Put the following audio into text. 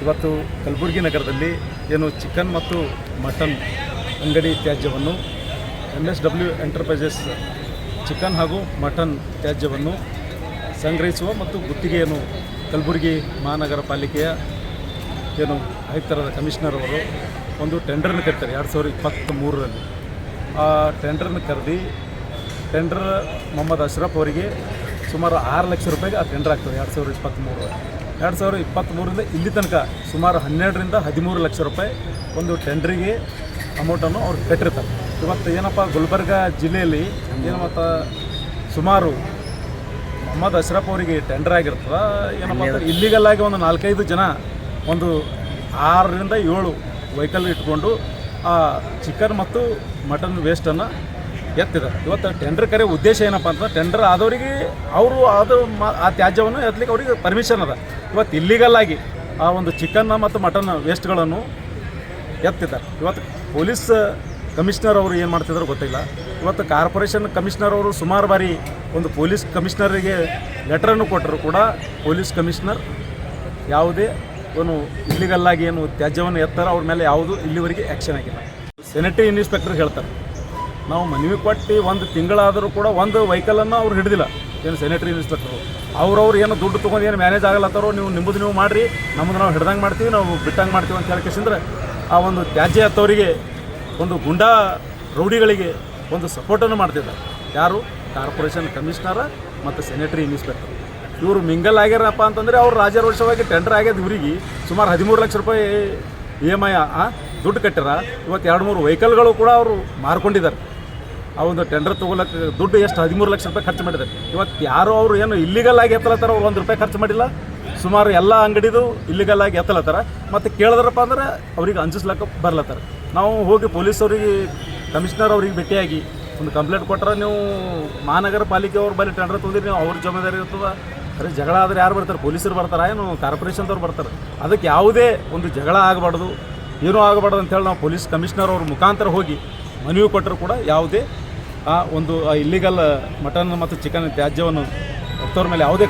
ಇವತ್ತು ಕಲಬುರಗಿ ನಗರದಲ್ಲಿ ಏನು ಚಿಕನ್ ಮತ್ತು ಮಟನ್ ಅಂಗಡಿ ತ್ಯಾಜ್ಯವನ್ನು M S W enterprises chicken ಹಾಗೂ ಮಟನ್ ತ್ಯಾಜ್ಯವನ್ನು ಸಂಗ್ರಹಿಸುವ ಮತ್ತು ಗುತ್ತಿಗೆಯನ್ನು ಕಲಬುರಗಿ ಮಹಾನಗರ ಪಾಲಿಕೆಯ ಏನು ಆಯುಕ್ತರಾದ ಕಮಿಷನರ್ ಅವರು ಒಂದು ಟೆಂಡರ್ನ ಕರೀತಾರೆ ಎರಡು ಸಾವಿರದ ಇಪ್ಪತ್ತ್ ಮೂರರಲ್ಲಿ ಆ ಟೆಂಡರ್ನ ಕರೆದಿ ಟೆಂಡರ್ ಮೊಹಮ್ಮದ್ ಅಶ್ರಫ್ ಅವರಿಗೆ ಸುಮಾರು ಆರು ಲಕ್ಷ ರೂಪಾಯಿಗೆ ಆ ಟೆಂಡರ್ ಆಗ್ತದೆ ಎರಡು ಸಾವಿರದ ಇಪ್ಪತ್ತ್ಮೂರು ಎರಡು ಸಾವಿರದ ಇಪ್ಪತ್ತ್ಮೂರರಿಂದ ಇಲ್ಲಿ ತನಕ ಸುಮಾರು ಹನ್ನೆರಡರಿಂದ ಹದಿಮೂರು ಲಕ್ಷ ರೂಪಾಯಿ ಒಂದು ಟೆಂಡ್ರಿಗೆ ಅಮೌಂಟನ್ನು ಅವ್ರು ಕಟ್ಟಿರ್ತಾರೆ. ಇವತ್ತು ಏನಪ್ಪ ಗುಲ್ಬರ್ಗ ಜಿಲ್ಲೆಯಲ್ಲಿ ಏನು ಮತ್ತು ಸುಮಾರು ಮೊಹಮ್ಮದ್ ಅಶ್ರಫ್ ಅವರಿಗೆ ಟೆಂಡರ್ ಆಗಿರ್ತದ ಏನಪ್ಪ ಅಂದ್ರೆ ಇಲ್ಲಿಗಲ್ ಆಗಿ ಒಂದು ನಾಲ್ಕೈದು ಜನ ಒಂದು ಆರರಿಂದ ಏಳು ವೆಹಿಕಲ್ ಇಟ್ಕೊಂಡು ಆ ಚಿಕನ್ ಮತ್ತು ಮಟನ್ ವೇಸ್ಟನ್ನು ಎತ್ತಿದ್ದಾರೆ. ಇವತ್ತು ಟೆಂಡರ್ ಕರೆ ಉದ್ದೇಶ ಏನಪ್ಪ ಅಂತಂದ್ರೆ ಟೆಂಡರ್ ಆದವರಿಗೆ ಅವರು ಅದು ಆ ತ್ಯಾಜ್ಯವನ್ನು ಎತ್ತಲಿಕ್ಕೆ ಅವರಿಗೆ ಪರ್ಮಿಷನ್ ಅದ. ಇವತ್ತು ಇಲ್ಲಿಗಲ್ ಆಗಿ ಆ ಒಂದು ಚಿಕನ್ನ ಮತ್ತು ಮಟನ್ ವೇಸ್ಟ್ಗಳನ್ನು ಎತ್ತಿದ್ದಾರೆ. ಇವತ್ತು ಪೊಲೀಸ್ ಕಮಿಷನರ್ ಅವರು ಏನು ಮಾಡ್ತಿದ್ರು ಗೊತ್ತಿಲ್ಲ. ಇವತ್ತು ಕಾರ್ಪೊರೇಷನ್ ಕಮಿಷನರ್ ಅವರು ಸುಮಾರು ಬಾರಿ ಒಂದು ಪೊಲೀಸ್ ಕಮಿಷನರಿಗೆ ಲೆಟ್ರನ್ನು ಕೊಟ್ಟರು ಕೂಡ ಪೊಲೀಸ್ ಕಮಿಷನರ್ ಯಾವುದೇ ಏನು ಇಲ್ಲಿಗಲ್ಲಾಗಿ ಏನು ತ್ಯಾಜ್ಯವನ್ನು ಎತ್ತಾರೆ, ಅವ್ರ ಮೇಲೆ ಯಾವುದು ಇಲ್ಲಿವರೆಗೆ ಆ್ಯಕ್ಷನ್ ಆಗಿಲ್ಲ. ಸೆನೆಟರಿ ಇನ್ಸ್ಪೆಕ್ಟರ್ ಹೇಳ್ತಾರೆ. ನಾವು ಮನವಿ ಕೊಟ್ಟು ಒಂದು ತಿಂಗಳಾದರೂ ಕೂಡ ಒಂದು ವೆಹಿಕಲನ್ನು ಅವ್ರು ಹಿಡಿದಿಲ್ಲ. ಏನು ಸ್ಯಾನಿಟರಿ ಇನ್ಸ್ಪೆಕ್ಟರು ಅವ್ರವ್ರು ಏನು ದುಡ್ಡು ತೊಗೊಂಡು ಏನು ಮ್ಯಾನೇಜ್ ಆಗಲತ್ತಾರೋ ನೀವು ನಿಮ್ಮದು ನೀವು ಮಾಡಿರಿ ನಮ್ಮದು ನಾವು ಹಿಡ್ದಂಗೆ ಮಾಡ್ತೀವಿ, ನಾವು ಬಿಟ್ಟಂಗೆ ಮಾಡ್ತೀವಿ ಅಂತ ಹೇಳ್ಕೇಸಿಂದ್ರೆ ಆ ಒಂದು ತ್ಯಾಜ್ಯ ಅತ್ತವರಿಗೆ ಒಂದು ಗುಂಡಾ ರೌಡಿಗಳಿಗೆ ಒಂದು ಸಪೋರ್ಟನ್ನು ಮಾಡ್ತಿದ್ದಾರೆ. ಯಾರು? ಕಾರ್ಪೊರೇಷನ್ ಕಮಿಷನರ ಮತ್ತು ಸ್ಯಾನಿಟರಿ ಇನ್ಸ್ಪೆಕ್ಟರ್ ಇವರು ಮಿಂಗಲ್ ಆಗ್ಯಾರಪ್ಪ ಅಂತಂದರೆ ಅವ್ರು ರಾಜಾರೋಷವಾಗಿ ಟೆಂಡರ್ ಆಗ್ಯದ ಇವರಿಗೆ. ಸುಮಾರು ಹದಿಮೂರು ಲಕ್ಷ ರೂಪಾಯಿ ಇ ಎಂ ಐ ದುಡ್ಡು ಕಟ್ಟಾರ. ಇವತ್ತು ಎರಡು ಮೂರು ವೆಹಿಕಲ್ಗಳು ಕೂಡ ಅವರು ಮಾರ್ಕೊಂಡಿದ್ದಾರೆ. ಆ ಒಂದು ಟೆಂಡರ್ ತೊಗೊಳಕ್ಕೆ ದುಡ್ಡು ಎಷ್ಟು? ಹದಿಮೂರು ಲಕ್ಷ ರೂಪಾಯಿ ಖರ್ಚು ಮಾಡಿದ್ದಾರೆ. ಇವತ್ತು ಯಾರು ಅವರು ಏನು ಇಲ್ಲಿಗಲ್ ಆಗಿ ಎತ್ತಲತ್ತಾರ ಅವ್ರು ಒಂದು ರೂಪಾಯಿ ಖರ್ಚು ಮಾಡಿಲ್ಲ. ಸುಮಾರು ಎಲ್ಲ ಅಂಗಡಿದು ಇಲ್ಲಿಗಲ್ ಆಗಿ ಎತ್ತಲತ್ತಾರ. ಮತ್ತು ಕೇಳಿದ್ರಪ್ಪ ಅಂದ್ರೆ ಅವ್ರಿಗೆ ಅಂಜಿಸ್ಲಕ್ಕ ಬರ್ಲತ್ತಾರ. ನಾವು ಹೋಗಿ ಪೊಲೀಸವ್ರಿಗೆ ಕಮಿಷನರ್ ಅವ್ರಿಗೆ ಭೇಟಿಯಾಗಿ ಒಂದು ಕಂಪ್ಲೇಂಟ್ ಕೊಟ್ಟರೆ ನೀವು ಮಹಾನಗರ ಪಾಲಿಕೆ ಅವ್ರ ಬಳಿ ಟೆಂಡರ್ ತೊಗೊಂಡಿರಿ, ನೀವು ಅವ್ರ ಜವಾಬ್ದಾರಿ ಇರ್ತದೆ. ಅರೆ ಜಗಳ ಆದರೆ ಯಾರು ಬರ್ತಾರೆ? ಪೊಲೀಸರು ಬರ್ತಾರೆ? ಏನು ಕಾರ್ಪೊರೇಷನ್ದವ್ರು ಬರ್ತಾರೆ? ಅದಕ್ಕೆ ಯಾವುದೇ ಒಂದು ಜಗಳ ಆಗಬಾರ್ದು, ಏನೂ ಆಗಬಾರ್ದು ಅಂತೇಳಿ ನಾವು ಪೊಲೀಸ್ ಕಮಿಷನರ್ ಅವ್ರ ಮುಖಾಂತರ ಹೋಗಿ ಮನವಿ ಕೊಟ್ಟರು ಕೂಡ ಯಾವುದೇ ಆ ಒಂದು ಇಲ್ಲಿಗಲ್ ಮಟನ್ ಮತ್ತು ಚಿಕನ್ ತ್ಯಾಜ್ಯವನ್ನು ಎತ್ತೋರ ಮೇಲೆ ಯಾವುದೇ